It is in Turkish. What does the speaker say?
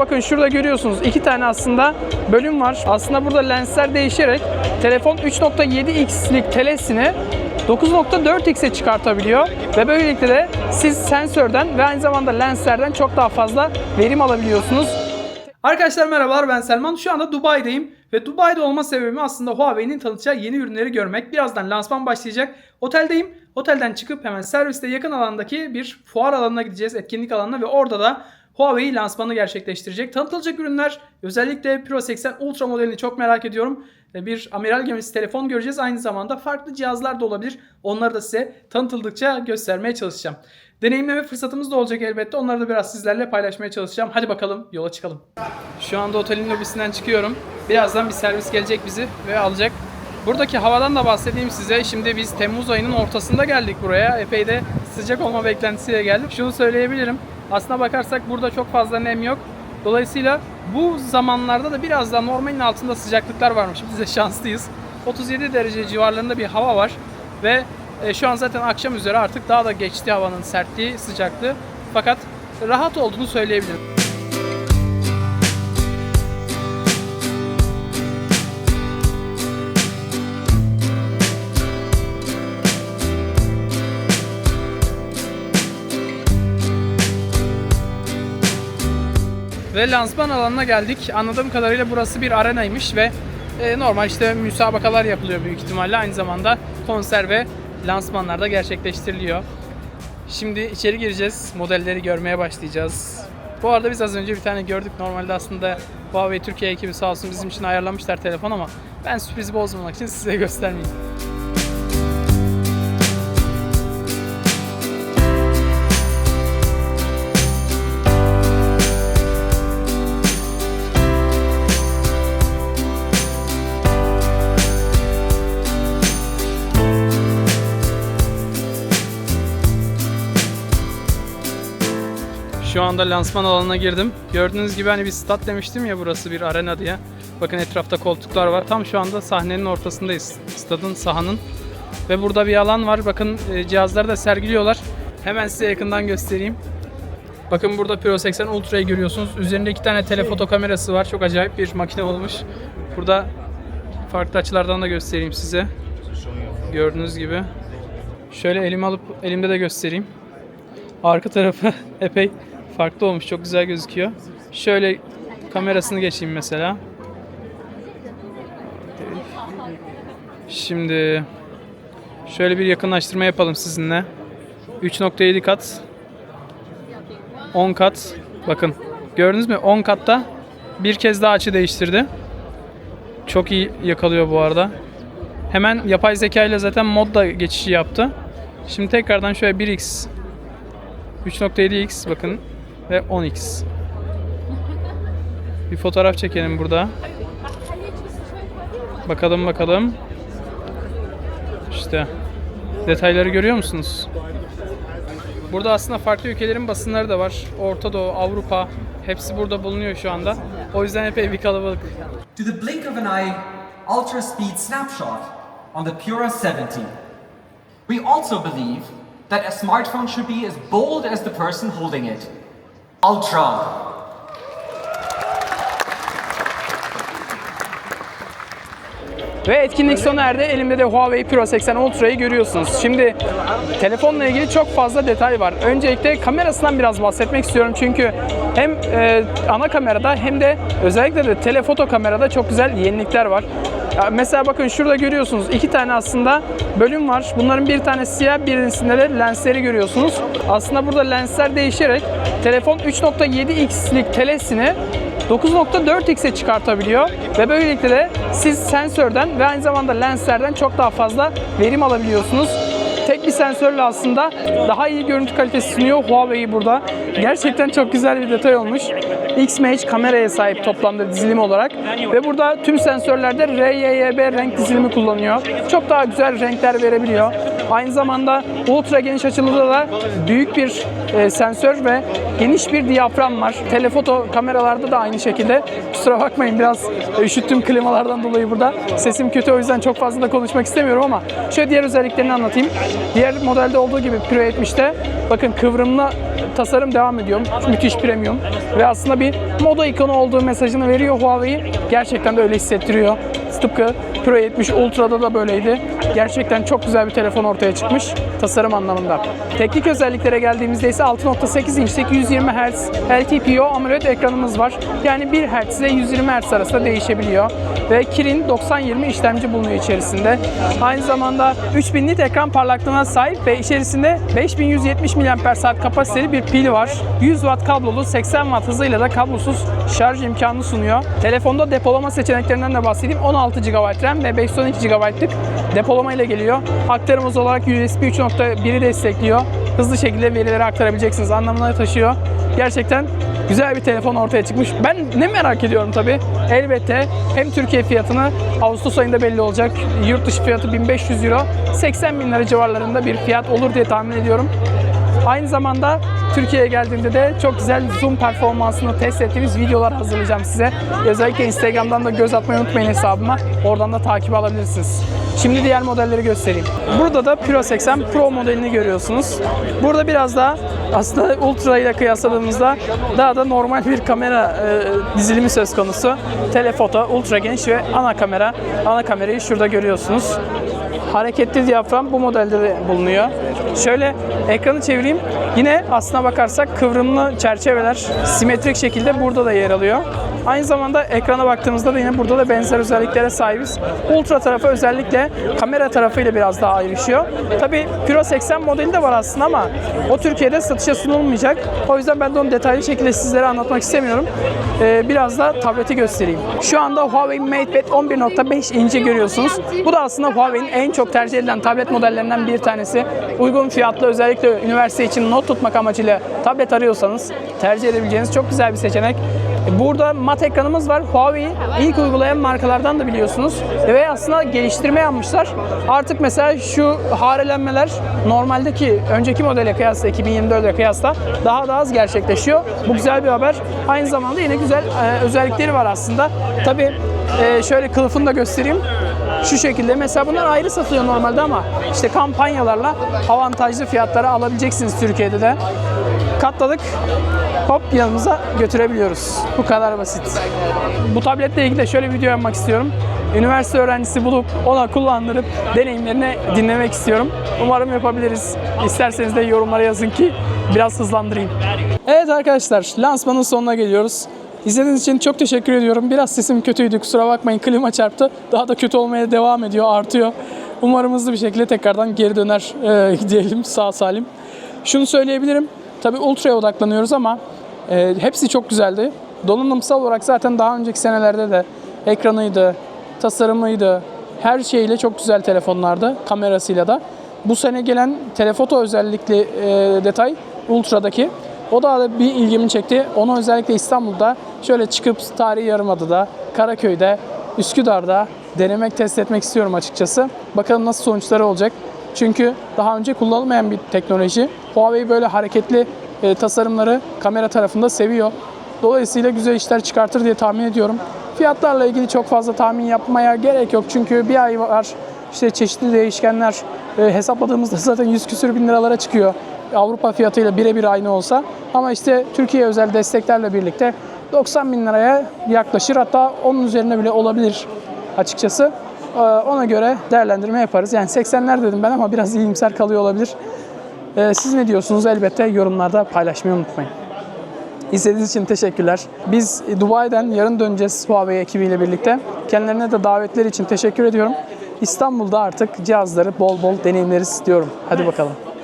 Bakın şurada görüyorsunuz iki tane aslında bölüm var. Aslında burada lensler değişerek telefon 3.7x'lik telesini 9.4x'e çıkartabiliyor ve böylelikle de siz sensörden ve aynı zamanda lenslerden çok daha fazla verim alabiliyorsunuz. Arkadaşlar merhabalar ben Selman. Şu anda Dubai'deyim ve Dubai'de olma sebebim aslında Huawei'nin tanıtacağı yeni ürünleri görmek. Birazdan lansman başlayacak. Oteldeyim. Otelden çıkıp hemen serviste yakın alandaki bir fuar alanına gideceğiz, etkinlik alanına ve orada da Huawei lansmanı gerçekleştirecek. Tanıtılacak ürünler özellikle Pro 80 Ultra modelini çok merak ediyorum. E, Bir amiral gemisi telefon göreceğiz. Aynı zamanda farklı cihazlar da olabilir. Onları da size tanıtıldıkça göstermeye çalışacağım. Deneyimleme fırsatımız da olacak elbette. Onları da biraz sizlerle paylaşmaya çalışacağım. Hadi bakalım yola çıkalım. Şu anda otelin lobisinden çıkıyorum. Birazdan bir servis gelecek bizi ve alacak. Buradaki havadan da bahsedeyim size. Şimdi biz Temmuz ayının ortasında geldik buraya. Epey de sıcak olma beklentisiyle geldik. Şunu söyleyebilirim. Aslına bakarsak burada çok fazla nem yok. Dolayısıyla bu zamanlarda da biraz daha normalin altında sıcaklıklar varmış. Biz de şanslıyız. 37 derece civarlarında bir hava var. Ve e, şu an zaten akşam üzere artık daha da geçti havanın sertliği, sıcaklığı. Fakat rahat olduğunu söyleyebilirim. Ve lansman alanına geldik. Anladığım kadarıyla burası bir arenaymış ve e, normal işte müsabakalar yapılıyor büyük ihtimalle. Aynı zamanda konser ve lansmanlar da gerçekleştiriliyor. Şimdi içeri gireceğiz. Modelleri görmeye başlayacağız. Bu arada biz az önce bir tane gördük. Normalde aslında Huawei Türkiye ekibi sağ olsun bizim için ayarlamışlar telefon ama ben sürprizi bozmamak için size göstermeyeyim. Anda lansman alanına girdim. Gördüğünüz gibi hani bir stat demiştim ya burası bir arena diye. Bakın etrafta koltuklar var. Tam şu anda sahnenin ortasındayız. Stadın, sahanın. Ve burada bir alan var. Bakın e, cihazları da sergiliyorlar. Hemen size yakından göstereyim. Bakın burada Pro 80 Ultra'yı görüyorsunuz. Üzerinde iki tane telefoto kamerası var. Çok acayip bir makine olmuş. Burada farklı açılardan da göstereyim size. Gördüğünüz gibi. Şöyle elime alıp elimde de göstereyim. Arka tarafı epey farklı olmuş. Çok güzel gözüküyor. Şöyle kamerasını geçeyim mesela. Şimdi şöyle bir yakınlaştırma yapalım sizinle. 3.7 kat 10 kat bakın gördünüz mü 10 katta bir kez daha açı değiştirdi. Çok iyi yakalıyor bu arada. Hemen yapay zeka ile zaten modda geçişi yaptı. Şimdi tekrardan şöyle 1x 3.7x bakın ve 10x. Bir fotoğraf çekelim burada. Bakalım bakalım. İşte detayları görüyor musunuz? Burada aslında farklı ülkelerin basınları da var. Orta Doğu, Avrupa hepsi burada bulunuyor şu anda. O yüzden epey bir kalabalık. To the blink of an eye, ultra speed snapshot on the Pura 70. We also believe that a smartphone should be as bold as the person holding it. Ultra. Ve etkinlik sona erdi. Elimde de Huawei Pro 80 Ultra'yı görüyorsunuz. Şimdi telefonla ilgili çok fazla detay var. Öncelikle kamerasından biraz bahsetmek istiyorum. Çünkü hem e, ana kamerada hem de özellikle de telefoto kamerada çok güzel yenilikler var. Ya mesela bakın şurada görüyorsunuz iki tane aslında bölüm var. Bunların bir tanesi siyah, birisinde de lensleri görüyorsunuz. Aslında burada lensler değişerek telefon 3.7x'lik telesini 9.4x'e çıkartabiliyor ve böylelikle de siz sensörden ve aynı zamanda lenslerden çok daha fazla verim alabiliyorsunuz. Tek bir sensörle aslında daha iyi görüntü kalitesi sunuyor Huawei burada. Gerçekten çok güzel bir detay olmuş. XMH kameraya sahip toplamda dizilim olarak ve burada tüm sensörlerde RYYB renk dizilimi kullanıyor. Çok daha güzel renkler verebiliyor. Aynı zamanda ultra geniş açılıda da büyük bir e, sensör ve geniş bir diyafram var. Telefoto kameralarda da aynı şekilde. Kusura bakmayın biraz üşüttüm klimalardan dolayı burada. Sesim kötü o yüzden çok fazla da konuşmak istemiyorum ama şöyle diğer özelliklerini anlatayım. Diğer modelde olduğu gibi Pro 70'te bakın kıvrımlı tasarım devam ediyor. Müthiş premium ve aslında bir moda ikonu olduğu mesajını veriyor Huawei. Gerçekten de öyle hissettiriyor. Tıpkı Pro 70 Ultra'da da böyleydi. Gerçekten çok güzel bir telefon ortaya çıkmış tasarım anlamında. Teknik özelliklere geldiğimizde ise 6.8 inçlik 120 Hz LTPO AMOLED ekranımız var. Yani 1 Hz ile 120 Hz arasında değişebiliyor. Ve Kirin 9020 işlemci bulunuyor içerisinde. Aynı zamanda 3000 nit ekran parlaklığına sahip ve içerisinde 5170 mAh kapasiteli bir pil var. 100 Watt kablolu 80 Watt hızıyla da kablosuz şarj imkanı sunuyor. Telefonda depolama seçeneklerinden de bahsedeyim. 16 GB RAM ve 512 GB'lık depolama ile geliyor. Aktarımız olarak USB 3.1'i destekliyor. Hızlı şekilde verileri aktarabileceksiniz anlamına taşıyor. Gerçekten güzel bir telefon ortaya çıkmış. Ben ne merak ediyorum tabi. Elbette hem Türkiye fiyatını Ağustos ayında belli olacak. Yurt dışı fiyatı 1500 Euro. 80 bin lira civarlarında bir fiyat olur diye tahmin ediyorum. Aynı zamanda Türkiye'ye geldiğimde de çok güzel zoom performansını test ettiğimiz videolar hazırlayacağım size. Özellikle Instagram'dan da göz atmayı unutmayın hesabıma. Oradan da takip alabilirsiniz. Şimdi diğer modelleri göstereyim. Burada da Pro 80 Pro modelini görüyorsunuz. Burada biraz daha aslında Ultra ile kıyasladığımızda daha da normal bir kamera e, dizilimi söz konusu. Telefoto, ultra geniş ve ana kamera. Ana kamerayı şurada görüyorsunuz. Hareketli diyafram bu modelde de bulunuyor. Şöyle ekranı çevireyim. Yine aslına bakarsak kıvrımlı çerçeveler simetrik şekilde burada da yer alıyor. Aynı zamanda ekrana baktığımızda da yine burada da benzer özelliklere sahibiz. Ultra tarafı özellikle kamera tarafıyla biraz daha ayrışıyor. Tabi Pro 80 modeli de var aslında ama o Türkiye'de satışa sunulmayacak. O yüzden ben de onu detaylı şekilde sizlere anlatmak istemiyorum. Ee, biraz da tableti göstereyim. Şu anda Huawei MatePad 11.5 inci görüyorsunuz. Bu da aslında Huawei'nin en çok tercih edilen tablet modellerinden bir tanesi. Uygun fiyatlı özellikle üniversite için not tutmak amacıyla tablet arıyorsanız tercih edebileceğiniz çok güzel bir seçenek. Burada mat ekranımız var. Huawei ilk uygulayan markalardan da biliyorsunuz. Ve aslında geliştirme yapmışlar. Artık mesela şu harelenmeler normaldeki önceki modele kıyasla 2024'e kıyasla daha da az gerçekleşiyor. Bu güzel bir haber. Aynı zamanda yine güzel e, özellikleri var aslında. Tabii e, şöyle kılıfını da göstereyim. Şu şekilde mesela bunlar ayrı satılıyor normalde ama işte kampanyalarla avantajlı fiyatlara alabileceksiniz Türkiye'de de. Katladık. Hop yanımıza götürebiliyoruz. Bu kadar basit. Bu tabletle ilgili de şöyle bir video yapmak istiyorum. Üniversite öğrencisi bulup ona kullandırıp deneyimlerini dinlemek istiyorum. Umarım yapabiliriz. İsterseniz de yorumlara yazın ki biraz hızlandırayım. Evet arkadaşlar lansmanın sonuna geliyoruz. İzlediğiniz için çok teşekkür ediyorum. Biraz sesim kötüydü kusura bakmayın klima çarptı. Daha da kötü olmaya devam ediyor artıyor. Umarım hızlı bir şekilde tekrardan geri döner e, diyelim sağ salim. Şunu söyleyebilirim. Tabii ultraya odaklanıyoruz ama e, hepsi çok güzeldi. Donanımsal olarak zaten daha önceki senelerde de ekranıydı, tasarımıydı, her şeyle çok güzel telefonlardı, kamerasıyla da. Bu sene gelen telefoto özellikli e, detay Ultra'daki. O da bir ilgimi çekti. Onu özellikle İstanbul'da şöyle çıkıp Tarihi Yarımada'da, Karaköy'de, Üsküdar'da denemek, test etmek istiyorum açıkçası. Bakalım nasıl sonuçları olacak. Çünkü daha önce kullanılmayan bir teknoloji. Huawei böyle hareketli e, tasarımları kamera tarafında seviyor. Dolayısıyla güzel işler çıkartır diye tahmin ediyorum. Fiyatlarla ilgili çok fazla tahmin yapmaya gerek yok. Çünkü bir ay var. İşte çeşitli değişkenler e, hesapladığımızda zaten 100 küsür bin liralara çıkıyor. Avrupa fiyatıyla birebir aynı olsa. Ama işte Türkiye özel desteklerle birlikte 90 bin liraya yaklaşır. Hatta onun üzerine bile olabilir açıkçası. Ee, Ona göre değerlendirme yaparız. Yani 80'ler dedim ben ama biraz iyimser kalıyor olabilir. Ee, Siz ne diyorsunuz? Elbette yorumlarda paylaşmayı unutmayın. İzlediğiniz için teşekkürler. Biz Dubai'den yarın döneceğiz Huawei ekibiyle birlikte. Kendilerine de davetleri için teşekkür ediyorum. İstanbul'da artık cihazları bol bol deneyimleriz diyorum. Hadi bakalım.